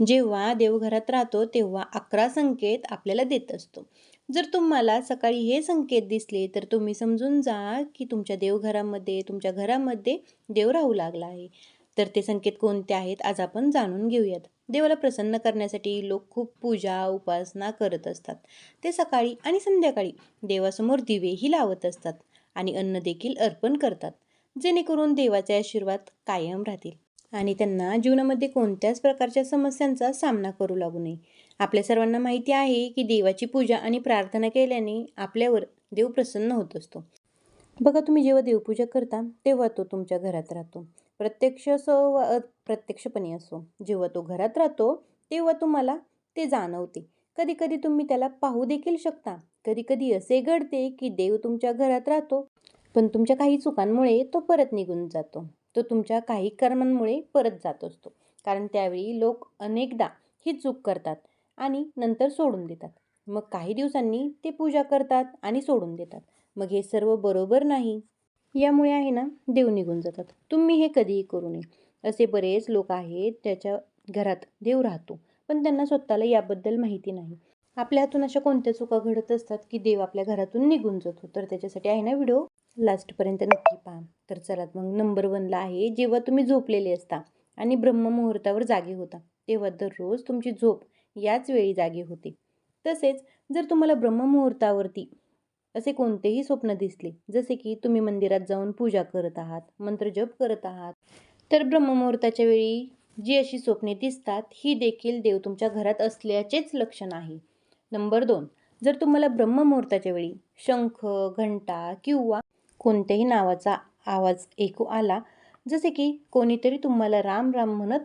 जेव्हा देवघरात राहतो तेव्हा अकरा संकेत आपल्याला देत असतो. जर तुम्हाला सकाळी हे संकेत दिसले तर तुम्ही समजून जा की तुमच्या देवघरामध्ये तुमच्या घरामध्ये देव राहू लागला आहे. तर ते संकेत कोणते आहेत आज आपण जाणून घेऊयात. देवाला प्रसन्न करण्यासाठी लोक खूप पूजा उपासना करत असतात. ते सकाळी आणि संध्याकाळी देवासमोर दिवेही लावत असतात आणि अन्न देखील अर्पण करतात. जेणेकरून देवाचे आशीर्वाद कायम राहतील. आणि त्यांना जीवनामध्ये कोणत्याच प्रकारच्या समस्यांचा सामना करू लागू नये. आपल्या सर्वांना माहिती आहे की देवाची पूजा आणि प्रार्थना केल्याने आपल्यावर देव प्रसन्न होत असतो. बघा तुम्ही जेव्हा देवपूजा करता तेव्हा तो तुमच्या घरात राहतो. प्रत्यक्ष असो व अप्रत्यक्षपणे असो. जेव्हा तो घरात राहतो तेव्हा तुम्हाला ते जाणवते. कधी कधी तुम्ही त्याला पाहू देखील शकता. कधी कधी असे घडते की देव तुमच्या घरात राहतो पण तुमच्या काही चुकांमुळे तो परत निघून जातो. तो तुमच्या काही कर्मांमुळे परत जात असतो. कारण त्यावेळी लोक अनेकदा ही चूक करतात आणि नंतर सोडून देतात. मग काही दिवसांनी ते पूजा करतात आणि सोडून देतात. मग हे सर्व बरोबर नाही. यामुळे आहे ना देव निघून जातात. तुम्ही हे कधीही करू नये. असे बरेच लोक आहेत त्याच्या घरात देव राहतो. पण त्यांना स्वतःला याबद्दल माहिती नाही. आपल्या हातून अशा कोणत्या चुका घडत असतात की देव आपल्या घरातून निघून जातो? तर त्याच्यासाठी आहे ना व्हिडिओ लास्टपर्यंत नक्की पहा. तर चला मग नंबर वनला आहे जेव्हा तुम्ही झोपलेले असता आणि ब्रह्ममुहूर्तावर जागे होता तेव्हा दररोज तुमची झोप याच वेळी जागे होते. तसेच जर तुम्हाला ब्रह्ममुहूर्तावरती असे कोणतेही स्वप्न दिसले जसे की तुम्ही मंदिरात जाऊन पूजा करत आहात मंत्रजप करत आहात तर ब्रह्ममुहूर्ताच्या वेळी जी अशी स्वप्ने दिसतात ही देखील देव तुमच्या घरात असल्याचेच लक्षण आहे. नंबर दोन. जर तुम्हाला ब्रह्ममुहूर्ताच्या वेळी शंख घंटा किंवा कोणत्याही नावाचा आवाज ऐकू आला जसे की कोणीतरी तुम्हाला राम राम म्हणत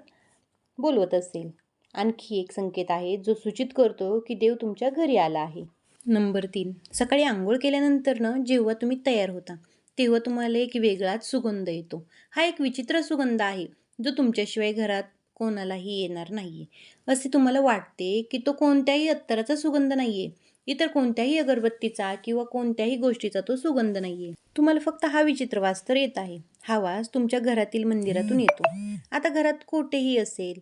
बोलवत असेल. आणखी एक संकेत आहे जो सूचित करतो की देव तुमच्या घरी आला आहे. नंबर तीन. सकाळी आंघोळ केल्यानंतरनं जेव्हा तुम्ही तयार होता तेव्हा तुम्हाला एक वेगळाच सुगंध येतो. हा एक विचित्र सुगंध आहे जो तुमच्याशिवाय घरात कोणालाही येणार नाही असे तुम्हाला वाटते की तो कोणत्याही अत्तराचा सुगंध नाही आहे इतर कोणत्याही अगरबत्तीचा किंवा कोणत्याही गोष्टीचा तो सुगंध नाहीये. तुम्हाला फक्त हा विचित्र वास तर येत आहे. हा वास तुमच्या घरातील मंदिरातून येतो. आता घरात कोठेही असेल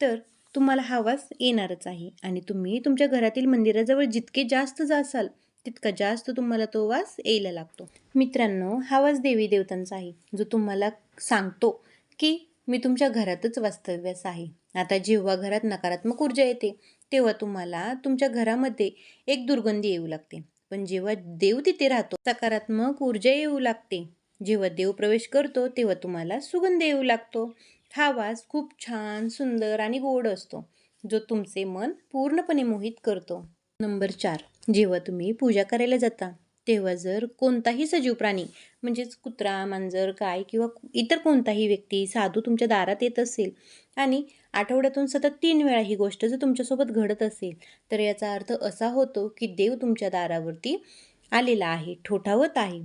तर तुम्हाला हा वास येणारच आहे. आणि तुम्ही तुमच्या घरातील मंदिराजवळ जितके जास्त जासाल तितका जास्त तुम्हाला तो वास यायला लागतो. मित्रांनो हा वास देवी देवतांचा आहे जो तुम्हाला सांगतो की मी तुमच्या घरातच वास्तव्यास आहे. आता जेव्हा घरात नकारात्मक ऊर्जा येते तेव्हा तुम्हाला तुमच्या घरामध्ये एक दुर्गंधी येऊ लागते. पण जेव्हा देव तिथे राहतो सकारात्मक ऊर्जा येऊ लागते. जेव्हा देव प्रवेश करतो तेव्हा तुम्हाला सुगंध येऊ लागतो. हा वास खूप छान सुंदर आणि गोड असतो जो तुमचे मन पूर्णपणे मोहित करतो. नंबर चार. जेव्हा तुम्ही पूजा करायला जाता तेव्हा जर कोणताही सजीव प्राणी म्हणजेच कुत्रा मांजर गाय किंवा इतर कोणताही व्यक्ती साधू तुमच्या दारात येत असेल आणि आठवड्यातून सतत तीन वेळा ही गोष्ट जर तुमच्यासोबत घडत असेल तर याचा अर्थ असा होतो की देव तुमच्या दारावरती आलेला आहे ठोठावत आहे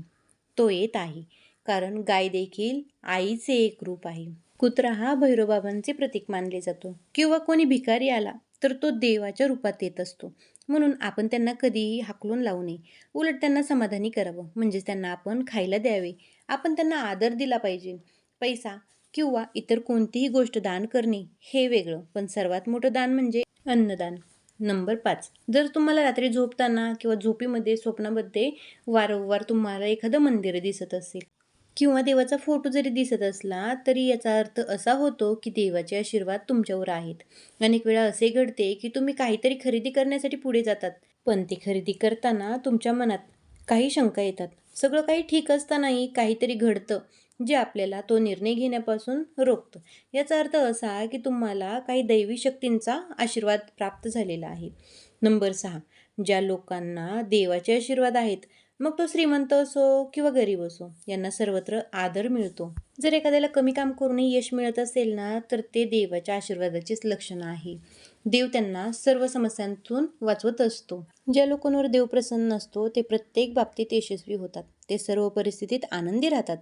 तो येत आहे. कारण गाय देखील आईचे एक रूप आहे. कुत्रा हा भैरोबाबांचे प्रतीक मानले जातो. किंवा कोणी भिकारी आला तर तो देवाच्या रूपात येत असतो. म्हणून आपण त्यांना कधीही हाकलून लावू नये. उलट त्यांना समाधानी करावं. म्हणजेच त्यांना आपण खायला द्यावे. आपण त्यांना आदर दिला पाहिजे. पैसा किंवा इतर कोणतीही गोष्ट दान करणे हे वेगळं. पण सर्वात मोठं दान म्हणजे अन्नदान. नंबर पाच. जर तुम्हाला रात्री झोपताना किंवा झोपीमध्ये स्वप्नामध्ये वारंवार तुम्हाला एखादं मंदिर दिसत असेल किंवा देवाचा फोटो जरी दिसत असला तरी याचा अर्थ असा होतो की देवाचे आशीर्वाद तुमच्यावर आहेत. अनेक वेळा असे घडते की तुम्ही काहीतरी खरेदी करण्यासाठी पुढे जातात पण ती खरेदी करताना तुमच्या मनात काही शंका येतात. सगळं काही ठीक असतानाही काहीतरी घडतं जे आपल्याला तो निर्णय घेण्यापासून रोखतं. याचा अर्थ असा की तुम्हाला काही दैवी शक्तींचा आशीर्वाद प्राप्त झालेला आहे. नंबर सहा. ज्या लोकांना देवाचे आशीर्वाद आहेत मग तो श्रीमंत असो किंवा गरीब असो यांना सर्वत्र आदर मिळतो. जर एखाद्याला कमी काम करूनही यश मिळत असेल ना तर ते देवाच्या आशीर्वादाचेच लक्षण आहे. देव त्यांना सर्व समस्यांतून वाचवत असतो. ज्या लोकांवर देव प्रसन्न असतो ते प्रत्येक बाबतीत यशस्वी होतात. ते सर्व परिस्थितीत आनंदी राहतात.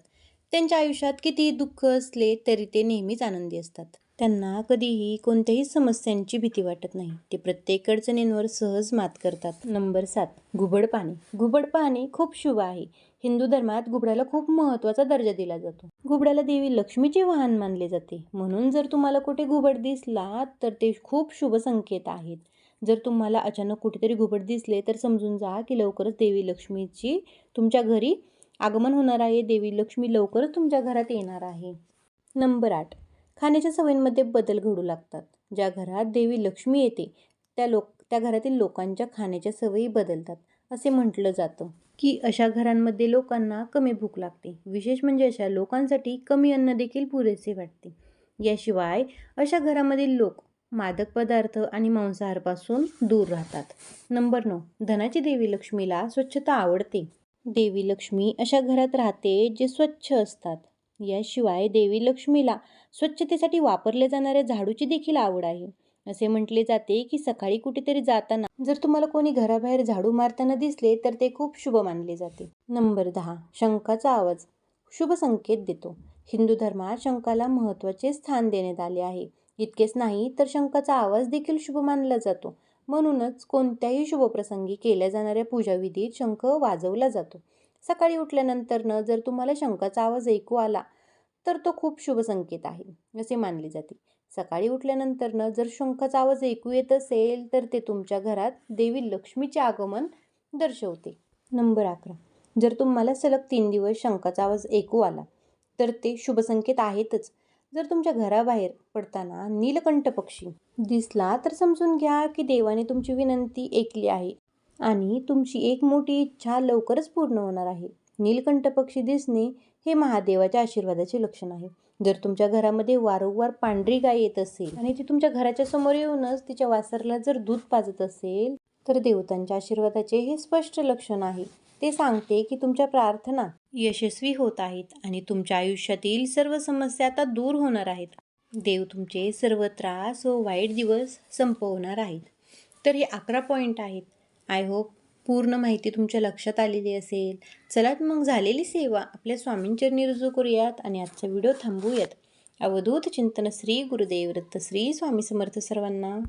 त्यांच्या आयुष्यात किती दुःख असले तरी ते नेहमीच आनंदी असतात. त्यांना कधीही कोणत्याही समस्यांची भीती वाटत नाही. ते प्रत्येक अडचणींवर सहज मात करतात. नंबर सात. घुबड पाणी. घुबड पाणी खूप शुभ आहे. हिंदू धर्मात घुबडाला खूप महत्त्वाचा दर्जा दिला जातो. घुबडाला देवी लक्ष्मीचे वाहन मानले जाते. म्हणून जर तुम्हाला कुठे घुबड दिसला तर ते खूप शुभ संकेत आहेत. जर तुम्हाला अचानक कुठेतरी घुबड दिसले तर समजून जा की लवकरच देवी लक्ष्मीची तुमच्या घरी आगमन होणार आहे. देवी लक्ष्मी लवकरच तुमच्या घरात येणार आहे. नंबर आठ. खाण्याच्या सवयींमध्ये बदल घडू लागतात. ज्या घरात देवी लक्ष्मी येते त्या लोक त्या घरातील लोकांच्या खाण्याच्या सवयी बदलतात असे म्हटलं जातं. की अशा घरांमध्ये लोकांना कमी भूक लागते. विशेष म्हणजे अशा लोकांसाठी कमी अन्न देखील पुरेसे वाटते. याशिवाय अशा घरामधील लोक मादक पदार्थ आणि मांसाहारपासून दूर राहतात. नंबर नऊ. धनाची देवी लक्ष्मीला स्वच्छता आवडते. देवी लक्ष्मी अशा घरात राहते जे स्वच्छ असतात. याशिवाय देवी लक्ष्मीला स्वच्छतेसाठी वापरल्या जाणाऱ्या झाडूची देखील आवड आहे. असे म्हटले जाते की सकाळी कुठेतरी जाताना जर तुम्हाला कोणी घराबाहेर झाडू मारताना दिसले तर ते खूप शुभ मानले जाते. नंबर दहा शंखाचा आवाज. शुभ संकेत देतो. हिंदू धर्मात शंखाला महत्त्वाचे स्थान देण्यात आले आहे. इतकेच नाही तर शंखाचा आवाज देखील शुभ मानला जातो. म्हणूनच कोणत्याही शुभप्रसंगी केल्या जाणाऱ्या पूजाविधीत शंख वाजवला जातो. सकाळी उठल्यानंतरनं जर तुम्हाला शंखाचा आवाज ऐकू आला तर तो खूप शुभ संकेत आहे असे मानले जाते. सकाळी उठल्यानंतरनं जर शंखाचा आवाज ऐकू येत असेल तर ते तुमच्या घरात देवी लक्ष्मीचे आगमन दर्शवते. नंबर अकरा. जर तुम्हाला सलग तीन दिवस शंखाचा आवाज ऐकू आला तर ते शुभसंकेत आहेतच. जर तुमच्या घराबाहेर पडताना नीलकंठ पक्षी दिसला तर समजून घ्या की देवाने तुमची विनंती ऐकली आहे. आणि तुमची एक मोठी इच्छा लवकरच पूर्ण होणार आहे. नीलकंठ पक्षी दिसणे हे महादेवाच्या आशीर्वादाचे लक्षण आहे. जर तुमच्या घरामध्ये वारंवार पांढरी गाय येत असेल आणि ती तुमच्या घराच्या समोर येऊनच तिच्या वासरला जर दूध पाजत असेल तर देवतांच्या आशीर्वादाचे हे स्पष्ट लक्षण आहे. ते सांगते की तुमच्या प्रार्थना यशस्वी होत आहेत आणि तुमच्या आयुष्यातील सर्व समस्या आता दूर होणार आहेत. देव तुमचे सर्व त्रास व वाईट दिवस संपवणार आहेत. तर हे अकरा पॉईंट आहेत. आय होप पूर्ण माहिती तुमच्या लक्षात आलेली असेल. चला मग झालेली सेवा. आपल्या स्वामींचरणी रुजू करूयात आणि आजचा व्हिडिओ थांबवूयात. अवधूत चिंतन श्री गुरुदेव. दत्त श्री स्वामी समर्थ सर्वांना.